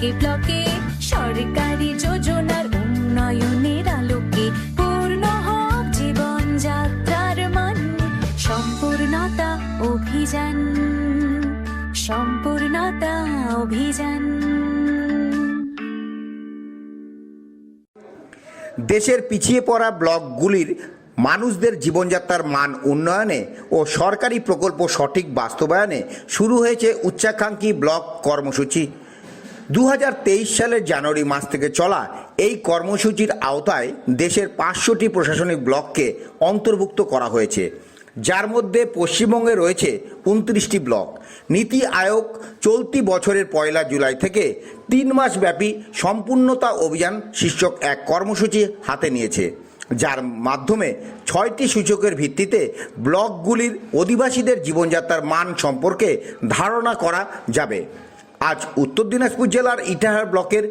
ব্লকে ব্লকে, সরকারি যোজনার উন্নয়নের আলোকে পূর্ণ হোক জীবন যাত্রার মান, সম্পূর্ণতা অভিযান সম্পূর্ণতা অভিযান। দেশের পিছিয়ে পড়া ব্লকগুলির মানুষদের জীবনযাত্রার মান উন্নয়নে ও সরকারি প্রকল্প সঠিক বাস্তবায়নে শুরু হয়েছে উচ্চাকাঙ্ক্ষী ব্লক কর্মসূচি। দু হাজার তেইশ সালের জানুয়ারি মাস থেকে চলা এই কর্মসূচির আওতায় দেশের পাঁচশোটি প্রশাসনিক ব্লককে অন্তর্ভুক্ত করা হয়েছে। যার মধ্যে পশ্চিমবঙ্গে রয়েছে উনত্রিশটি ব্লক। নীতি আয়োগ চলতি বছরের পয়লা জুলাই থেকে তিন মাস ব্যাপী সম্পূর্ণতা অভিযান শীর্ষক এক কর্মসূচি হাতে নিয়েছে। যার মাধ্যমে ছয়টি সূচকের ভিত্তিতে ব্লকগুলির অধিবাসীদের জীবনযাত্রার মান সম্পর্কে ধারণা করা যাবে। আজ উত্তর দিনাজপুর জেলার ইটাহার ব্লকের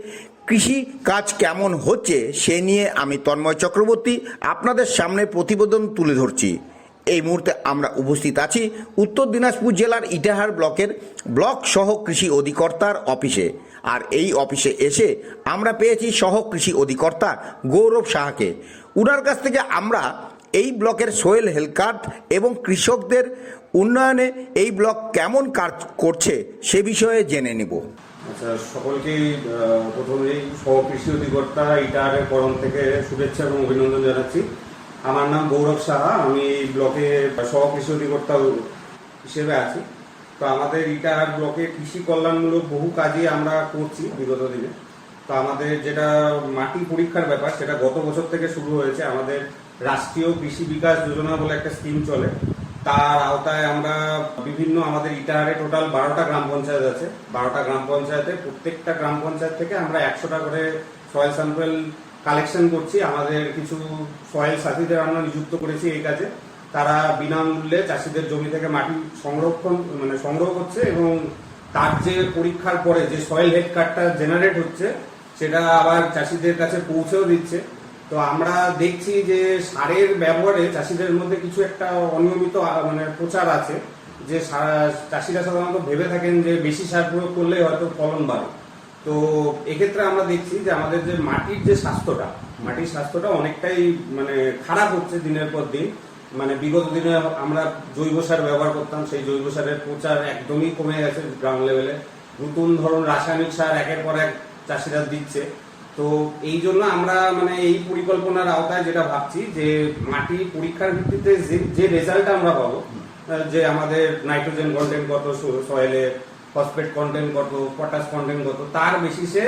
কৃষি কাজ কেমন হচ্ছে সে নিয়ে আমি তন্ময় চক্রবর্তী আপনাদের সামনে প্রতিবেদন তুলে ধরছি। এই মুহূর্তে আমরা উপস্থিত আছি উত্তর দিনাজপুর জেলার ইটাহার ব্লকের ব্লক সহ কৃষি অধিকর্তার অফিসে। আর এই অফিসে এসে আমরা পেয়েছি সহ কৃষি অধিকর্তা গৌরব সাহাকে। উনার কাছ থেকে আমরা এই ব্লকের সোয়েল হেলথ কার্ড এবং কৃষকদের উন্নয়নে এই ব্লক কেমন কাজ করছে সে বিষয়ে জেনে নেব। আচ্ছা সকলকেই প্রথমেই সহকৃষি অধিকর্তা ইটারের করম থেকে শুভেচ্ছা এবং অভিনন্দন জানাচ্ছি। আমার নাম গৌরব সাহা, আমি এই ব্লকে সহকৃষি অধিকর্তা হিসেবে আছি। তো আমাদের ইটার ব্লকে কৃষি কল্যাণমূলক বহু কাজই আমরা করছি বিগত দিনে। তো আমাদের যেটা মাটি পরীক্ষার ব্যাপার, সেটা গত বছর থেকে শুরু হয়েছে। আমাদের রাষ্ট্রীয় কৃষি বিকাশ যোজনা বলে একটা স্কিম চলে। তার আওতায় আমরা বিভিন্ন আমাদের ইটাহারে টোটাল বারোটা গ্রাম পঞ্চায়েত আছে। বারোটা গ্রাম পঞ্চায়েতে প্রত্যেকটা গ্রাম পঞ্চায়েত থেকে আমরা একশোটা করে সয়েল স্যাম্পল কালেকশন করছি। আমাদের কিছু সয়েল সাথীদের আমরা নিযুক্ত করেছি এই কাজে। তারা বিনামূল্যে চাষিদের জমি থেকে মাটি সংরক্ষণ মানে সংগ্রহ করছে এবং তার যে পরীক্ষার পরে যে সয়েল হেড কার্ডটা জেনারেট হচ্ছে, সেটা আবার চাষিদের কাছে পৌঁছেও দিচ্ছে। তো আমরা দেখছি যে সারের ব্যবহারে চাষিদের মধ্যে কিছু একটা অনিয়মিত মানে প্রচার আছে, যে চাষিরা সাধারণত ভেবে থাকেন যে বেশি সার প্রয়োগ করলে হয়তো ফলন বাড়ে। তো এক্ষেত্রে আমরা দেখছি যে আমাদের যে মাটির যে স্বাস্থ্যটা, মাটির স্বাস্থ্যটা অনেকটাই মানে খারাপ হচ্ছে দিনের পর দিন। মানে বিগত দিনে আমরা জৈব সার ব্যবহার করতাম, সেই জৈব সারের প্রচার একদমই কমে গেছে গ্রাউন্ড লেভেলে নতুন ধরুন রাসায়নিক সার একের পর এক চাষিরা দিচ্ছে। তো এই জন্য আমরা মানে এই পরিকল্পনার আওতায় যেটা ভাবছি যে মাটি পরীক্ষার ভিত্তিতে যে- যে রেজাল্ট আমরা পাবো যে আমাদের নাইট্রোজেন কন্টেন্ট কত সয়েলে ফসফেট কন্টেন্ট কত পটাশ কন্টেন্ট কত, তার বেসিসে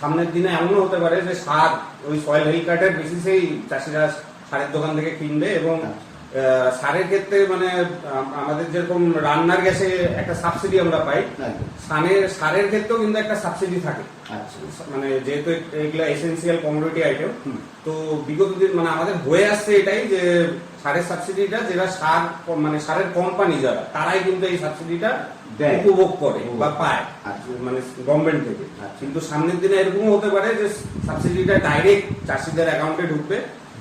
সামনের দিনে এমনও হতে পারে যে সার ওই সয়েল হেলথ কার্ডের বেসিসেই চাষিরা সারের দোকান থেকে কিনবে এবং সারের ক্ষেত্রে মানে আমাদের যেরকম রান্নার গ্যাসে একটা সাবসিডি আমরা পাই সারের সারের ক্ষেত্রেও কিন্তু একটা সাবসিডি থাকে। মানে যেহেতু এগুলা এসেন্সিয়াল কমোডিটি আইটেম তো বিগত দিন মানে আমাদের হয়ে আসছে এটাই যে সারের সাবসিডিটা যেটা সার মানে সারের কোম্পানি যারা তারাই কিন্তু এই সাবসিডিটা উপভোগ করে বা পায়। আচ্ছা। মানে গভর্নমেন্ট থেকে। আচ্ছা। কিন্তু সামনের দিনে এরকমও হতে পারে যে সাবসিডিটা ডাইরেক্ট চাষিদের অ্যাকাউন্টে ঢুকবে।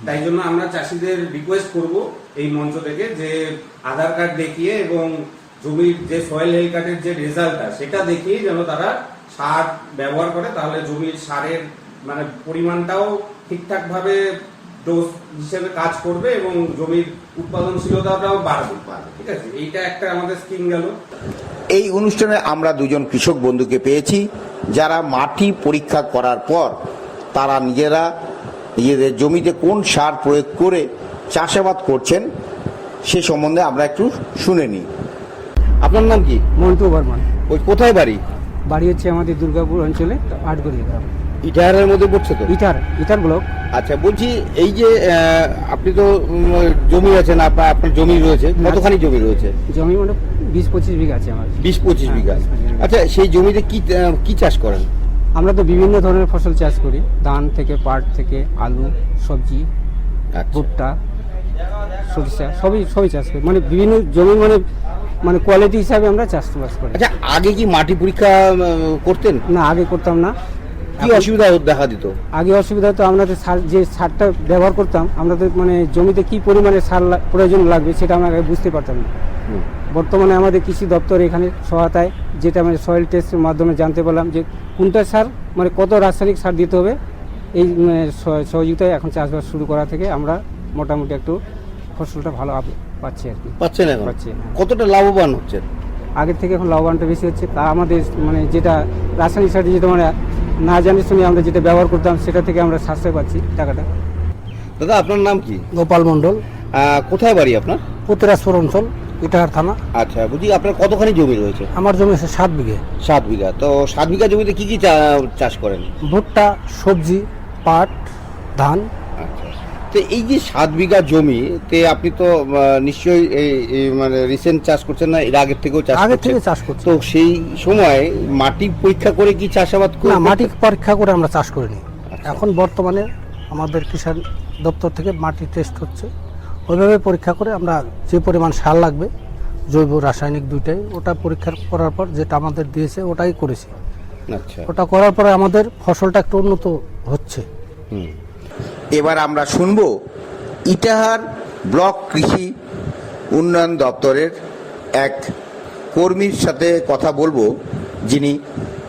তাই জন্য আমরা চাষিদের রিকোয়েস্ট করব এই মঞ্চ থেকে যে আধার কার্ড দেখিয়ে এবং জমির যে সয়েল হেলথ কার্ডের যে রেজাল্টটা সেটা দেখিয়ে যেন তারা সার ব্যবহার করে, তাহলে জমির সারের মানে পরিমাণটাও ঠিকঠাক ভাবে ডোজ হিসেবে কাজ করবে এবং জমির উৎপাদনশীলতাটাও বাড়বে। ঠিক আছে? এইটা একটা আমাদের স্কিম গেল। এই অনুষ্ঠানে আমরা দুজন কৃষক বন্ধুকে পেয়েছি, যারা মাটি পরীক্ষা করার পর তারা নিজেরা নিজেদের জমিতে কোন সার প্রয়োগ করে চাষাবাদ করছেন সে সম্বন্ধে আমরা একটু শুনে নিই। আপনার নাম কি? মন্টু বর্মন। ওই কোথায় বাড়ি? বাড়ি হচ্ছে আমাদের দুর্গাপুর অঞ্চলে আটগড়িয়া গ্রাম। ইটাহারের মধ্যে পড়ছে তো? ইটার ইটার ব্লক। আচ্ছা বলছি এই যে আপনি তো জমি আছেন আপনার আপনার জমি রয়েছে কতখানি জমি রয়েছে? জমি মানে বিশ পঁচিশ বিঘা আছে আমার। বিশ পঁচিশ হ্যাঁ, বিঘা। আচ্ছা সেই জমিতে কি কি চাষ করেন? আমরা তো বিভিন্ন ধরনের ফসল চাষ করি ধান থেকে পাট থেকে আলু সবজি আচ্ছা। ভুট্টা। সরিষা সবই সবই চাষ করি। মানে বিভিন্ন জমি মানে মানে কোয়ালিটি হিসাবে আমরা চাষবাস করি। আচ্ছা আগে কি মাটি পরীক্ষা করতেন? না আগে করতাম না। কি অসুবিধা দেখা দিত? আগে অসুবিধা তো আমরা তো সার যে সারটা ব্যবহার করতাম আমরা তো মানে জমিতে কি পরিমাণে সার প্রয়োজন লাগবে সেটা আমরা আগে বুঝতে পারতাম না। বর্তমানে আমাদের কৃষি দপ্তর এখানে সহায়তায় যেটা মানে সয়েল টেস্টের মাধ্যমে জানতে পারলাম যে কোনটা সার মানে কত রাসায়নিক সার দিতে হবে এই সহযোগিতায় এখন চাষবাস শুরু করা থেকে আমরা মোটামুটি একটু ফসলটা ভালো পাচ্ছি আর কি। পাচ্ছেন এখন? পাচ্ছি, হ্যাঁ। কতটা লাভবান হচ্ছে? আগের থেকে এখন লাভবানটা বেশি হচ্ছে। তা আমাদের মানে যেটা রাসায়নিক সার যেটা মানে না জানি শুনে আমরা যেটা ব্যবহার করতাম সেটা থেকে আমরা সাশ্রয় পাচ্ছি টাকাটা। দাদা আপনার নাম কি? গোপাল মণ্ডল। কোথায় বাড়ি আপনার? উত্তরাজপুর অঞ্চল ইটাহার থানা। আচ্ছা বুঝি আপনার কতখানি জমি রয়েছে? আমার জমি আছে সাত বিঘে। সাত বিঘা। তো সাত বিঘা জমিতে কি কি চা- চাষ করেন? ভুট্টা সবজি পাট ধান। তো এই যে সাত বিঘা জমিতে আপনি তো নিশ্চয়ই মানে রিসেন্ট চাষ করছেন না এর আগের থেকেও চাষ আগে করছেন? থেকে চাষ করছি। তো সেই সময় মাটি পরীক্ষা করে কি চাষাবাদ না করে মাটি পরীক্ষা করে আমরা চাষ করিনি। এখন বর্তমানে আমাদের কিষাণ দপ্তর থেকে মাটি টেস্ট হচ্ছে। ওইভাবে পরীক্ষা করে আমরা যে পরিমাণ সার লাগবে জৈব রাসায়নিক দুইটাই ওটা পরীক্ষা করার পর যেটা আমাদের দিয়েছে ওটাই করেছি। আচ্ছা। ওটা করার পরে আমাদের ফসলটা একটু উন্নত হচ্ছে। হুম। এবার আমরা শুনব ইটাহার ব্লক কৃষি উন্নয়ন দপ্তরের এক কর্মীর সাথে কথা বলব যিনি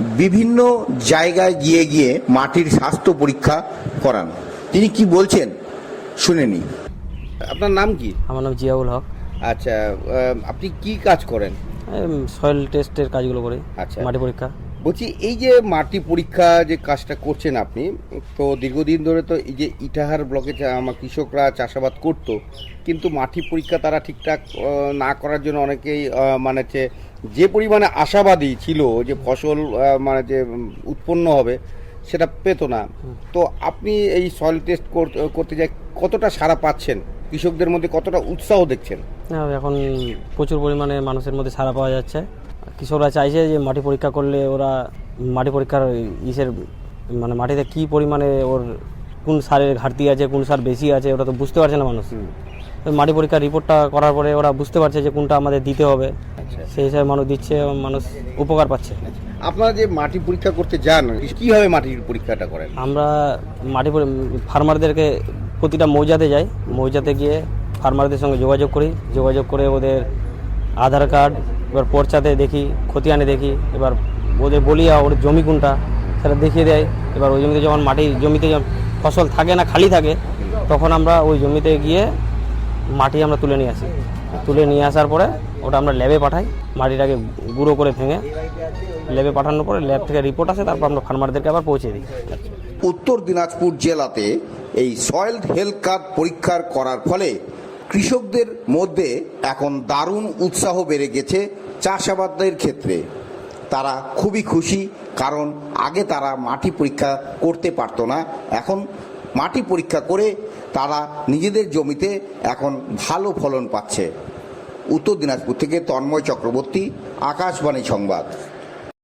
বিভিন্ন জায়গায় গিয়ে গিয়ে মাটির স্বাস্থ্য পরীক্ষা করান। তিনি কি বলছেন শুনে নিই। আপনার নাম কি? আমার নাম জিয়াউল হক। আচ্ছা আপনি কি কাজ করেন? সয়েল টেস্টের কাজগুলো করে আচ্ছা। মাটি পরীক্ষা। বলছি এই যে মাটি পরীক্ষা যে কাজটা করছেন আপনি তো দীর্ঘদিন ধরে তো এই যে ইটাহার ব্লকে আমার কৃষকরা চাষাবাদ করত কিন্তু মাটি পরীক্ষা তারা ঠিকঠাক না করার জন্য অনেকেই মানে যে পরিমাণে আশাবাদী ছিল যে ফসল মানে যে উৎপন্ন হবে সেটা পেত না। তো আপনি এই সয়েল টেস্ট করতে যাই কতটা সাড়া পাচ্ছেন? কৃষকদের মধ্যে কতটা উৎসাহ দেখছেন? হ্যাঁ, এখন প্রচুর পরিমাণে মানুষের মধ্যে সাড়া পাওয়া যাচ্ছে। কৃষকরা চাইছে যে মাটি পরীক্ষা করলে ওরা মাটি পরীক্ষার ইসের মানে মাটিতে কি পরিমাণে ওর কোন সারের ঘাটতি আছে কোন সার বেশি আছে ওটা তো বুঝতে পারছে না মানুষ। মাটি পরীক্ষার রিপোর্টটা করার পরে ওরা বুঝতে পারছে যে কোনটা আমাদের দিতে হবে। সেই হিসাবে মানুষ দিচ্ছে এবং মানুষ উপকার পাচ্ছে। আপনারা যে মাটি পরীক্ষা করতে যান কীভাবে মাটির পরীক্ষাটা করেন? আমরা মাটি ফার্মারদেরকে প্রতিটা মৌজাতে যাই। মৌজাতে গিয়ে ফার্মারদের সঙ্গে যোগাযোগ করি। যোগাযোগ করে ওদের আধার কার্ড এবার পর্চাতে দেখি, খতিয়ানে দেখি, এবার ওদের বলি ওর জমি কোনটা, সেটা দেখিয়ে দেয়। এবার ওই জমিতে যখন মাটি জমিতে ফসল থাকে না, খালি থাকে, তখন আমরা ওই জমিতে গিয়ে মাটি আমরা তুলে নিয়ে আসি। তুলে নিয়ে আসার পরে ওটা আমরা ল্যাবে পাঠাই, মাটিটাকে গুঁড়ো করে ভেঙে ল্যাবে পাঠানোর পরে ল্যাব থেকে রিপোর্ট আসে, তারপর আমরা ফার্মারদেরকে আবার পৌঁছে দিই। উত্তর দিনাজপুর জেলাতে এই সয়েল হেলথ কার্ড পরীক্ষার করার ফলে কৃষকদের মধ্যে এখন দারুণ উৎসাহ বেড়ে গেছে। চাষাবাদের ক্ষেত্রে তারা খুবই খুশি, কারণ আগে তারা মাটি পরীক্ষা করতে পারতো না। এখন মাটি পরীক্ষা করে তারা নিজেদের জমিতে এখন ভালো ফলন পাচ্ছে। উত্তর দিনাজপুর থেকে তন্ময় চক্রবর্তী, আকাশবাণী সংবাদ।